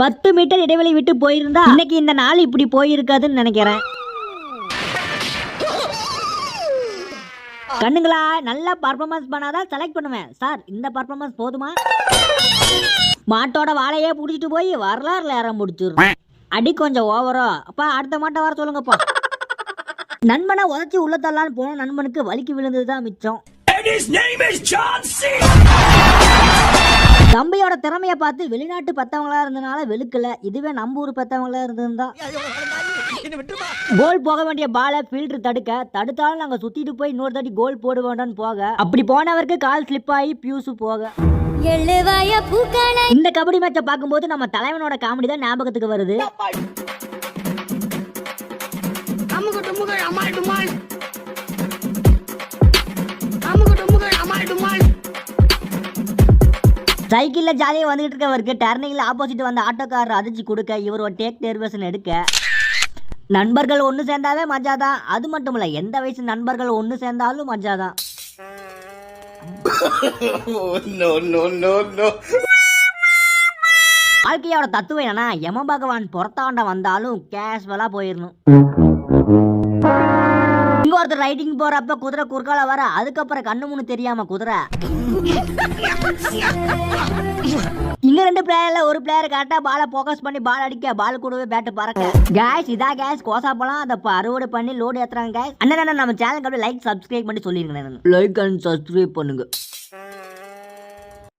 பத்து மீட்டர் இடைவெளி விட்டு போயிருந்தா இன்னைக்கு இந்த நாள் இப்படி போயிருக்காதுன்னு நினைக்கிறேன். கண்ணுங்களா நல்லா பர்ஃபார்மன்ஸ் பண்ணாதான் செலக்ட் பண்ணுவேன். சார் இந்த பர்ஃபார்மன்ஸ் போதுமா? மாட்டோட வாழையே பிடிச்சிட்டு போய் வரலாறுல ஏற முடிச்சிடுறோம் அடி கொஞ்சம் ஓவரோ அப்பா அடுத்த மாட்டை வர சொல்லுங்கப்பா. நண்பனை உதச்சி உள்ள தள்ளலான்னு போன நண்பனுக்கு வலிக்கு விழுந்தது தான் மிச்சம் தம்பியோட திறமைய பார்த்து வெளிநாட்டு பத்தவங்களா இருந்தனால வெளுக்கல. இதுவே நம்ம ஊர் பத்தவங்களா இருந்திருந்தா கோல் போக வேண்டிய பாலை ஃபில்டர் தடுக்க தடுத்தாலும் நாங்க சுத்திட்டு போய் இன்னொரு தாட்டி கோல் போட வேண்டாம்னு போக. அப்படி போனவருக்கு கால் ஸ்லிப் ஆகி பியூஸ் போக. இந்த கபடி மேட்சை பார்க்கும்போது நம்ம தலைவனோட காமெடி தான் ஞாபகத்துக்கு வருது. சைக்கிள்ல ஜாலியாக வந்துகிட்டு இருக்கவருக்கு டர்னிங்ல ஆப்போசிட் வந்த ஆட்டோக்காரர் அதிர்ச்சி கொடுக்க இவர் ஒரு டேக் டெர்வேஷன் எடுக்க. நண்பர்கள் ஒன்று சேர்ந்தாவே மஜா தான். அது மட்டும் இல்லை எந்த வயசு நண்பர்கள் ஒன்று சேர்ந்தாலும் மஜா தான். வாழ்க்கையோட தத்துவம் என்னன்னா யம பகவான் புறத்தாண்ட வந்தாலும் கேஷுவலா போயிடணும் ஒருத்தர் ரைடிங் போறப்ப குதிரை குறுக்கால வர அதுக்கப்புறம் கண்ணு மூணு தெரியாம குதிரை. இங்க ரெண்டு பிளேயர்ல ஒரு பிளேயர் கரெக்டா பாலை ஃபோக்கஸ் பண்ணி பால் அடிக்க பால் கூடவே பேட்டு பறக்க. கேஸ் இதா கேஸ் கோசா பழம் அதை அறுவடை பண்ணி லோடு ஏத்துறாங்க கேஸ் அண்ணன் நம்ம சேனலுக்கு அப்படியே லைக் சப்ஸ்கிரைப் பண்ணி சொல்லிருங்க லைக் அண்ட் சப்ஸ்கிரைப் பண்ணுங்க.